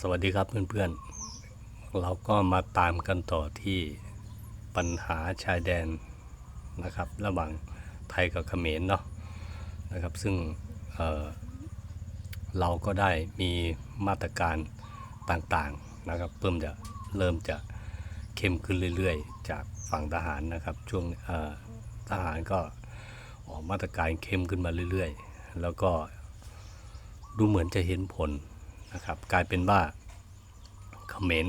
สวัสดีครับเพื่อนๆ เราก็มาตามกันต่อที่ปัญหาชายแดนนะครับ ระหว่างไทยกับเขมรเนาะนะครับ ซึ่งเเราก็ได้มีมาตรการต่างๆนะครับ เพิ่มจะเริ่มจะเข้มขึ้นเรื่อยๆ จากฝั่งทหารนะครับ ช่วงทหารก็ออกมาตรการเข้มขึ้นมาเรื่อยๆ แล้วก็ดูเหมือนจะเห็นผล นะครับกลายเป็นว่าเขมร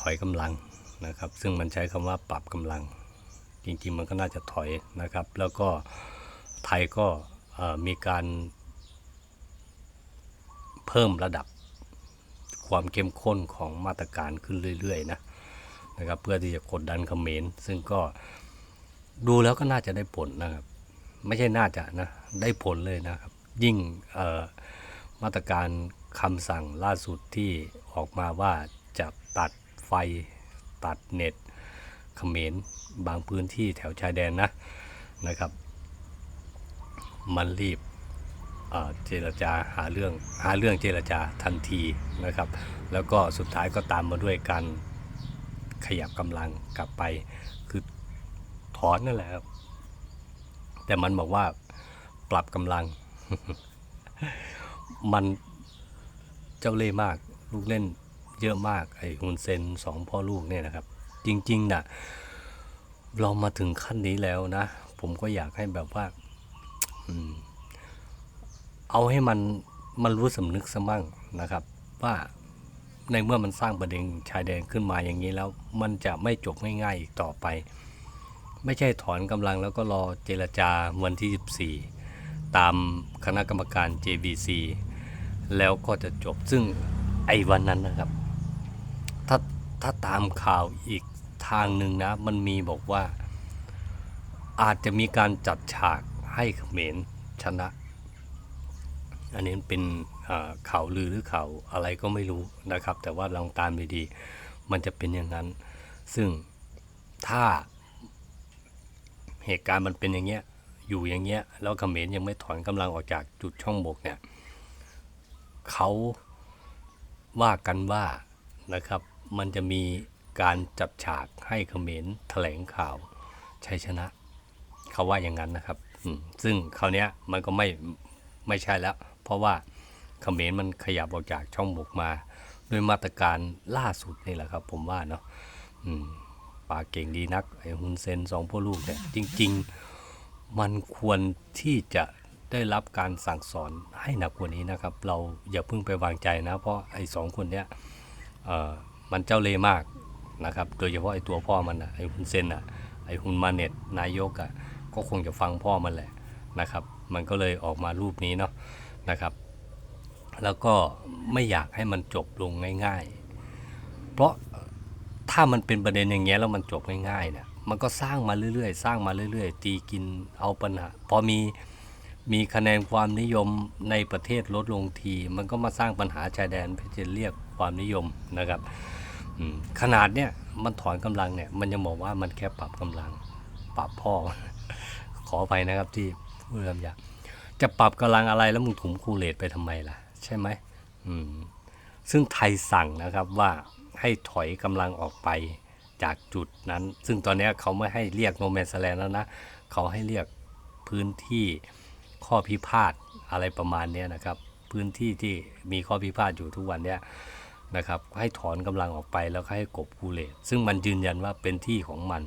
ถอยกำลังนะครับ ซึ่งมันใช้คำว่าปรับกำลัง จริงๆมันก็น่าจะถอยนะครับ แล้วก็ไทยก็มีการเพิ่มระดับความเข้มข้นของมาตรการขึ้นเรื่อยๆนะนะครับเพื่อที่จะกดดันเขมรซึ่งก็ดูแล้วก็น่าจะได้ผลนะครับ ไม่ใช่น่าจะนะได้ผลเลยนะครับ ยิ่งมาตรการ คำสั่งล่าสุดที่ออกมาว่าจะตัดไฟตัดเน็ตเขมรบางพื้นที่แถวชายแดนนะนะครับ มันรีบเอ่อเจรจาหาเรื่องหาเรื่องเจรจาทันทีนะครับ แล้วก็สุดท้ายก็ตามมาด้วยการขยับกำลังกลับไป คือถอนนั่นแหละครับแต่มันบอกว่าปรับกำลัง มัน เจ้าเล่ห์มาก ลูกเล่นเยอะมากไอ้ฮุนเซนสองพ่อลูกเนี่ยนะครับ จริงๆนะเรามาถึงขั้นนี้แล้วนะ ผมก็อยากให้แบบว่าเอาให้มันมันรู้สำนึกสมั่งนะครับ ว่าในเมื่อมันสร้างประเด็นชายแดนขึ้นมาอย่างนี้แล้ว มันจะไม่จบง่ายๆอีกต่อไป ไม่ใช่ถอนกำลังแล้วก็รอเจรจาวันที่ 14 ตามคณะกรรมการ JBC แล้วก็จะจบซึ่งไอ้วันนั้นนะครับ ถ้าถ้าตามข่าวอีกทางหนึ่งนะ มันมีบอกว่า อาจจะมีการจัดฉากให้เขมรชนะ อันนี้เป็นข่าวลือหรือข่าวอะไรก็ไม่รู้นะครับ แต่ว่าลองตามไปดี มันจะเป็นอย่างนั้น ซึ่งถ้าเหตุการณ์มันเป็นอย่างเงี้ยอยู่อย่างเงี้ยแล้วเขมรยังไม่ถอนกำลังออกจากจุดช่องบกเนี่ย เขาว่ากันว่านะครับมันจะมีการจัดฉากให้เขมรแถลงข่าวชัยชนะ เขาว่าอย่างนั้นนะครับ ซึ่งคราวนี้มันก็ไม่ไม่ใช่แล้ว เพราะว่าเขมรมันขยับออกจากช่องบกมาด้วยมาตรการล่าสุดนี่แหละครับ ผมว่าเนาะปากเก่งดีนักไอ้ฮุนเซนสองพ่อลูกเนี่ยจริง ๆ มันควรที่จะ ได้รับการสั่งสอนให้หนักกว่านี้นะครับ เราอย่าเพิ่งไปวางใจนะ เพราะไอ้สองคนเนี้ยมันเจ้าเล่มากนะครับ โดยเฉพาะไอ้ตัวพ่อมันอะไอ้ฮุนเซนอะไอ้ฮุนมาเน็ตนายกอะก็คงจะฟังพ่อมันแหละนะครับ มันก็เลยออกมารูปนี้เนาะนะครับ แล้วก็ไม่อยากให้มันจบลงง่าย ๆ เพราะถ้ามันเป็นประเด็นอย่างเงี้ยแล้วมันจบง่ายๆเนี่ยมันก็สร้างมาเรื่อยๆ สร้างมาเรื่อยๆ ตีกินเอาปัญหาพอมี มีคะแนนความนิยมในประเทศลดลงที มันก็มาสร้างปัญหาชายแดนเพื่อจะเรียกความนิยมนะครับขนาดเนี้ยมันถอนกำลังเนี่ยมันยังบอกว่ามันแค่ปรับกำลัง ปรับพ่อ ขอไปนะครับที่พูดคำหยาบจะปรับกำลังอะไรแล้วมึงถุมคูเลตไปทำไมล่ะ ใช่ไหมอืมซึ่งไทยสั่งนะครับว่าให้ถอยกำลังออกไปจากจุดนั้น ซึ่งตอนนี้เขาไม่ให้เรียกโนแมนสแลนแล้วนะ เขาให้เรียกพื้นที่ ข้อพิพาทอะไรประมาณนี้นะครับ พื้นที่ที่มีข้อพิพาทอยู่ทุกวันเนี้ยนะครับให้ถอนกำลังออกไปแล้วให้กบกูเลตซึ่งมันยืนยันว่าเป็นที่ของมัน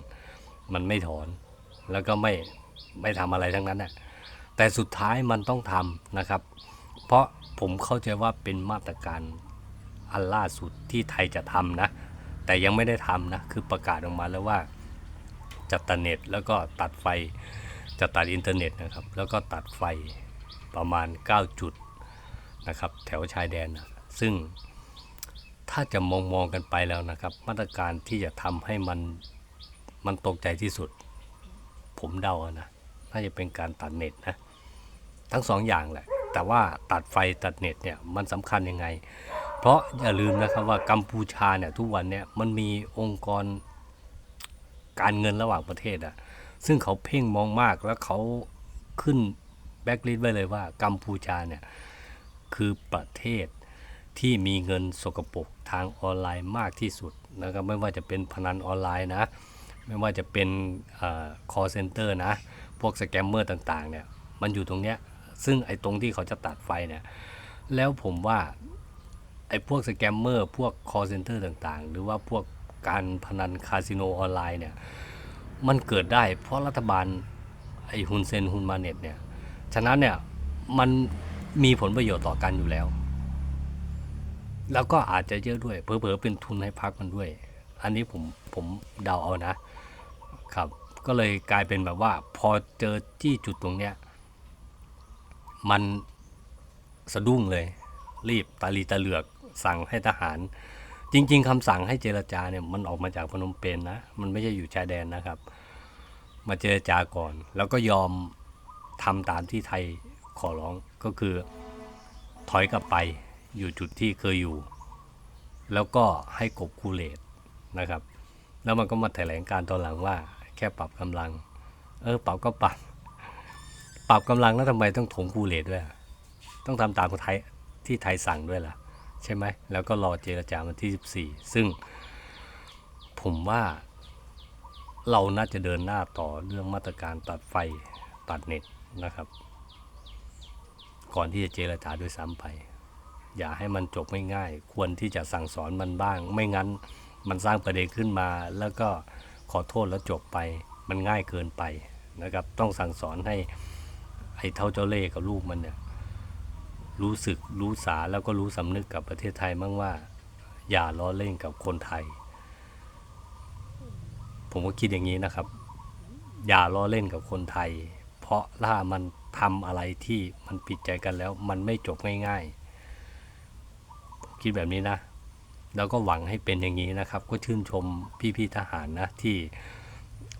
มันไม่ถอน แล้วก็ไม่ไม่ทำอะไรทั้งนั้นนะแต่สุดท้ายมันต้องทำนะครับ เพราะผมเข้าใจว่าเป็นมาตรการอันล่าสุดที่ไทยจะทำนะ แต่ยังไม่ได้ทำนะ คือประกาศออกมาแล้วว่าจะตัดเน็ตแล้วก็ตัดไฟ จะตัดอินเทอร์เน็ตนะครับ แล้วก็ตัดไฟประมาณ 9 จุดนะครับ แถวชายแดนนะซึ่งถ้าจะมองมองกันไปแล้วนะครับ มาตรการที่จะทำให้มันมันตกใจที่สุด ผมเดาอะนะน่าจะเป็นการตัดเน็ตนะทั้งสองอย่างแหละ แต่ว่าตัดไฟตัดเน็ตเนี่ยมันสำคัญยังไง เพราะอย่าลืมนะครับว่ากัมพูชาเนี่ยทุกวันเนี่ยมันมีองค์กรการเงินระหว่างประเทศอะ ซึ่งเขาเพ่งมองมากแล้วเขาขึ้นแบ็กลิสไว้เลยว่ากัมพูชาเนี่ย คือประเทศที่มีเงินสกปรกทางออนไลน์มากที่สุดนะครับไม่ว่าจะเป็นพนันออนไลน์นะ ไม่ว่าจะเป็นเอ่อ call center นะ พวกสแกมเมอร์ต่างๆเนี่ยมันอยู่ตรงเนี้ยซึ่งไอ้ตรงที่เขาจะตัดไฟเนี่ยแล้วผมว่าไอ้พวกสแกมเมอร์พวก call center ต่างๆ หรือว่าพวกการพนันคาสิโนออนไลน์เนี่ย มันเกิดได้เพราะรัฐบาลไอ้ฮุนเซนฮุนมาเน็ตเนี่ย ฉะนั้นเนี่ยมันมีผลประโยชน์ต่อกันอยู่แล้ว แล้วก็อาจจะเยอะด้วย เผลอๆเป็นทุนให้พักมันด้วย อันนี้ผมผมเดาเอานะ ครับ ก็เลยกลายเป็นแบบว่า พอเจอที่จุดตรงเนี้ย มันสะดุ้งเลย รีบตาลีตาเหลือกสั่งให้ทหาร จริง ๆคำสั่งให้เจรจาเนี่ยมันออกมาจากพนมเปญนนะ มันไม่ใช่อยู่ชายแดนนะครับ มาเจรจาก่อน แล้วก็ยอมทำตามที่ไทยขอร้องก็คือถอยกลับไปอยู่จุดที่เคยอยู่ แล้วก็ให้กบคูเลตนะครับ แล้วมันก็มาแถลงการตอนหลังว่า แค่ปรับกำลัง เออปรับก็ปรับปรับกำลังแล้วทำไมต้องถงคูเลตด้วย ต้องทำตามไทยที่ไทยสั่งด้วยล่ะ ใช่ไหมแล้วก็รอเจรจาวันที่ 14 ซึ่งผมว่าเราน่าจะเดินหน้าต่อเรื่องมาตรการตัดไฟตัดเน็ตนะครับ ก่อนที่จะเจรจาด้วยซ้ำไป อย่าให้มันจบไม่ง่าย ควรที่จะสั่งสอนมันบ้าง ไม่งั้นมันสร้างประเด็นขึ้นมา แล้วก็ขอโทษแล้วจบไป มันง่ายเกินไปนะครับ ต้องสั่งสอนให้ไอ้เท่าเจ้าเล่ห์กับลูกมันเนี่ย รู้สึกรู้สาแล้วก็รู้สำนึกกับประเทศไทยมั่งว่า อย่าล้อเล่นกับคนไทย ผมก็คิดอย่างนี้นะครับ อย่าล้อเล่นกับคนไทย เพราะถ้ามันทำอะไรที่มันผิดใจกันแล้ว มันไม่จบง่ายๆผมคิดแบบนี้นะแล้วก็หวังให้เป็นอย่างนี้นะครับ ก็ชื่นชมพี่ๆทหารนะที่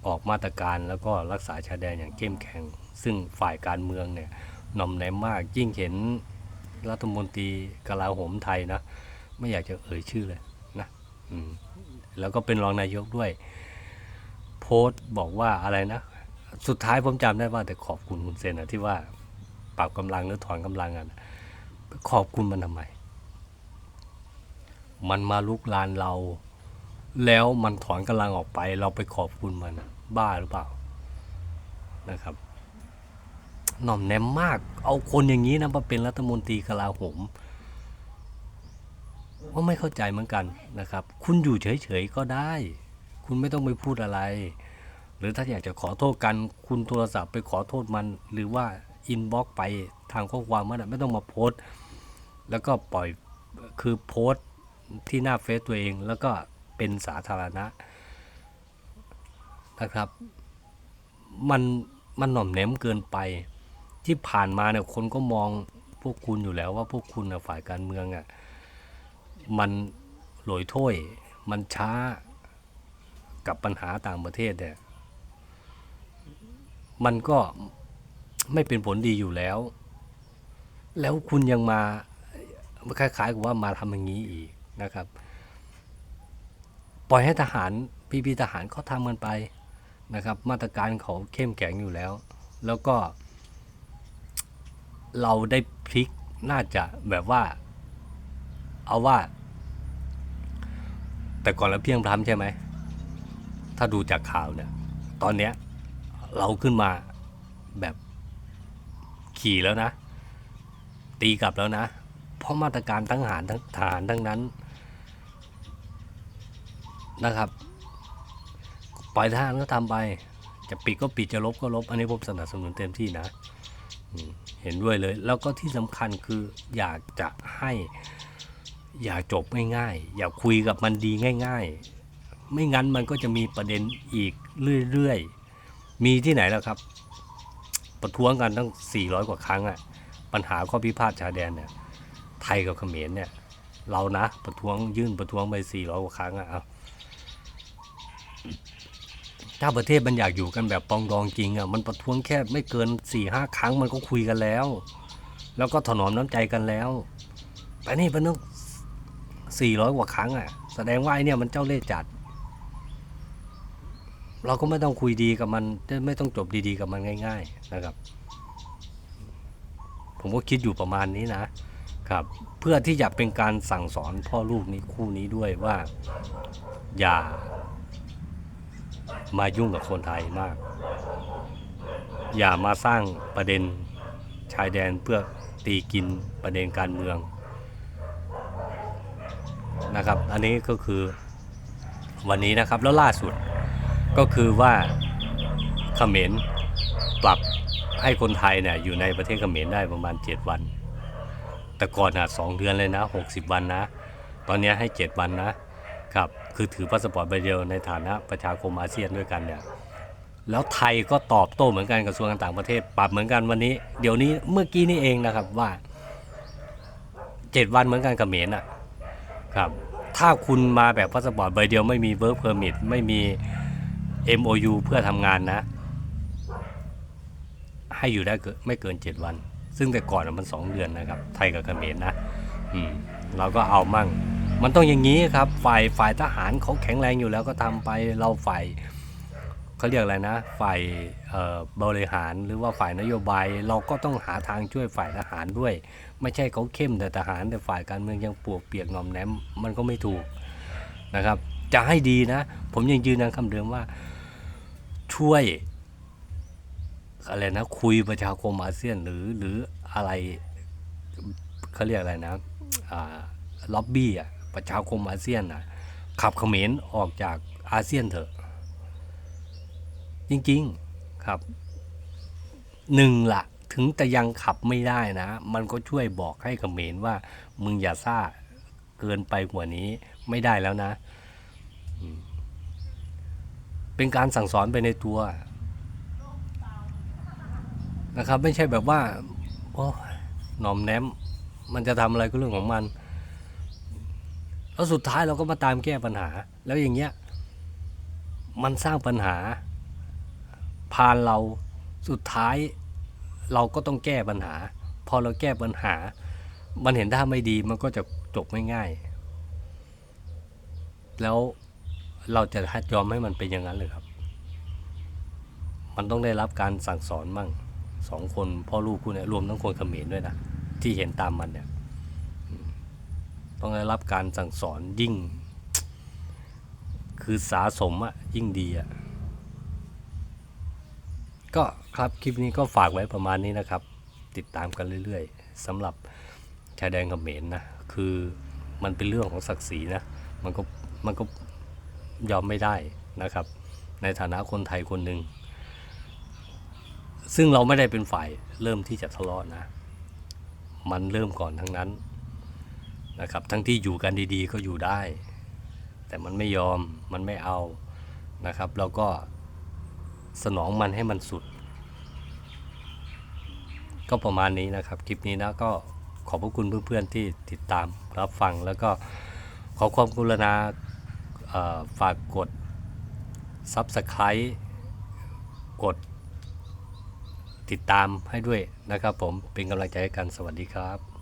ออกมาตรการแล้วก็รักษาชายแดนอย่างเข้มแข็ง ซึ่งฝ่ายการเมืองเนี่ยน่อมแนมมากยิ่งเห็น รัฐมนตรีกลาโหมไทยนะ ไม่อยากจะเอ่ยชื่อเลยนะแล้วก็เป็นรองนายกด้วย โพสต์บอกว่าอะไรนะ สุดท้ายผมจำได้ว่าแต่ขอบคุณคุณเซนนะที่ว่าปรับกำลังหรือถอนกำลังอะนขอบคุณมันทำไม มันมาลุกลานเรา แล้วมันถอนกำลังออกไป เราไปขอบคุณมันบ้าหรือเปล่านะครับ หน่อมแนมมาก เอาคนอย่างนี้นะมาเป็นรัฐมนตรีกลาโหมว่าไม่เข้าใจเหมือนกันนะครับ คุณอยู่เฉยๆก็ได้ คุณไม่ต้องไปพูดอะไร หรือถ้าอยากจะขอโทษกัน คุณโทรศัพท์ไปขอโทษมัน หรือว่าอินบ็อกไปทางข้อความมันไม่ต้องมาโพสต์ แล้วก็ปล่อยคือโพสต์ที่หน้าเฟซตัวเอง แล้วก็เป็นสาธารณะนะครับ มันมันหน่อมแนมเกินไป ที่ผ่านมาเนี่ยคนก็มองพวกคุณอยู่แล้วว่าพวกคุณฝ่ายการเมืองอะมันหลอยถ้วยมันช้ากับปัญหาต่างประเทศเนี่ยมันก็ไม่เป็นผลดีอยู่แล้ว แล้วคุณยังมาคล้ายๆกับว่ามาทำอย่างนี้อีกนะครับ ปล่อยให้ทหารพี่ๆทหารเขาทำกันไปนะครับ มาตรการเขาเข้มแข็งอยู่แล้ว แล้วก็ เราได้พลิกน่าจะแบบว่า เอาว่า แต่ก่อนเราเพียงพล้ำใช่ไหม ถ้าดูจากข่าวเนี่ย ตอนเนี้ย เราขึ้นมาแบบขี่แล้วนะ ตีกลับแล้วนะ เพราะมาตรการทั้งหารทั้งทหารทั้งนั้นนะครับ ปล่อยทหารก็ทำไป จะปิดก็ปิดจะลบก็ลบ อันนี้ผมสนับสนุนเต็มที่นะ เห็นด้วยเลย แล้วก็ที่สำคัญคืออยากจะให้ อย่าจบง่ายๆ อย่าคุยกับมันดีง่าย ๆ ไม่งั้นมันก็จะมีประเด็นอีกเรื่อยๆ มีที่ไหนแล้วครับ ประท้วงกันตั้ง 400 กว่าครั้งอะปัญหาข้อพิพาทชายแดนเนี่ยไทยกับเขมรเนี่ย เรานะประท้วงยื่นประท้วงไป400กว่าครั้งอะอา ถ้าประเทศมันอยากอยู่กันแบบปองดองจริงอะมันประท้วงแค่ไม่เกิน4-5ครั้งมันก็คุยกันแล้ว แล้วก็ถนอมน้ำใจกันแล้วแต่นี่มันต้อง400กว่าครั้งอะ แสดงว่าไอเนี่ยมันเจ้าเล่ห์จัด เราก็ไม่ต้องคุยดีกับมันไม่ต้องจบดีๆกับมันง่าย ๆ นะครับ ผมก็คิดอยู่ประมาณนี้นะครับ เพื่อที่จะเป็นการสั่งสอนพ่อลูกนี้คู่นี้ด้วยว่า อย่า มายุ่งกับคนไทยมาก อย่ามาสร้างประเด็นชายแดนเพื่อตีกินประเด็นการเมืองนะครับ อันนี้ก็คือวันนี้นะครับแล้วล่าสุดก็คือว่าเขมรปรับให้คนไทยเนี่ยอยู่ในประเทศเขมรได้ประมาณ 7 วัน แต่ก่อนอะสองเดือนเลยนะ 60 วันนะ ตอนนี้ให้ 7 วันนะ ครับคือถือพาสปอร์ตใบเดียวในฐานะประชาคมอาเซียนด้วยกันเนี่ยแล้วไทยก็ตอบโต้เหมือนกันกระทรวงการต่างประเทศ ปรับเหมือนกันวันนี้ เดี๋ยวนี้เมื่อกี้นี่เองนะครับว่า7วันเหมือนกันกับเมรอะครับ ถ้าคุณมาแบบพาสปอร์ตใบเดียวไม่มีเวิร์กเพอร์มิทไม่มี MOU เพื่อทำงานนะ ให้อยู่ได้เกินไม่เกิน7วัน ซึ่งแต่ก่อนมัน2เดือนนะครับ ไทยกับเขมรนะ อืม เราก็เอามั่ง มันต้องอย่างนี้ครับ ฝ่ายฝ่ายทหารเขาแข็งแรงอยู่แล้วก็ทำไปเราฝ่ายเขาเรียกอะไรนะ ฝ่ายบริหารหรือว่าฝ่ายนโยบาย เราก็ต้องหาทางช่วยฝ่ายทหารด้วย ไม่ใช่เขาเข้มแต่ทหารแต่ฝ่ายการเมืองยังปวกเปียกหนอมแนมมันก็ไม่ถูกนะครับ จะให้ดีนะ ผมยังยืนยันคำเดิมว่าช่วยอะไรนะคุยประชาคมอาเซียนหรือหรืออะไรเขาเรียกอะไรนะล็อบบี้อะ ประชาคมอาเซียนอะขับเขมรออกจากอาเซียนเถอะ จริงๆครับหนึ่งละถึงแต่ยังขับไม่ได้นะ มันก็ช่วยบอกให้เขมรว่า มึงอย่าซ่าเกินไปกว่านี้ไม่ได้แล้วนะ เป็นการสั่งสอนไปในตัวนะครับ ไม่ใช่แบบว่าโอ้หนอมแนม มันจะทำอะไรก็เรื่องของมัน แล้วสุดท้ายเราก็มาตามแก้ปัญหา แล้วอย่างเงี้ยมันสร้างปัญหาพานเราสุดท้ายเราก็ต้องแก้ปัญหา พอเราแก้ปัญหา มันเห็นท่าไม่ดีมันก็จะจบไม่ง่าย แล้วเราจะยอมให้มันเป็นอย่างนั้นเลยครับ มันต้องได้รับการสั่งสอนมั่งสองคนพ่อลูกคู่เนี่ยรวมทั้งคนเขมรด้วยนะ ที่เห็นตามมันเนี่ย ต้องได้รับการสั่งสอนยิ่ง คือสาสมอะยิ่งดีอะก็ครับคลิปนี้ก็ฝากไว้ประมาณนี้นะครับ ติดตามกันเรื่อยๆสำหรับชายแดนเขมรนะคือมันเป็นเรื่องของศักดิ์ศรีนะมันก็มันก็ยอมไม่ได้นะครับ ในฐานะคนไทยคนหนึ่งซึ่งเราไม่ได้เป็นฝ่ายเริ่มที่จะทะเลาะนะ มันเริ่มก่อนทั้งนั้น นะครับ ทั้งที่อยู่กันดีๆก็อยู่ได้ แต่มันไม่ยอมมันไม่เอานะครับแล้วก็สนองมันให้มันสุด ก็ประมาณนี้นะครับ คลิปนี้นะก็ขอบพระคุณเพื่อนๆที่ติดตามรับฟัง แล้วก็ขอความกรุณาฝากกด Subscribe กดติดตามให้ด้วยนะครับผมเป็นกำลังใจให้กันสวัสดีครับ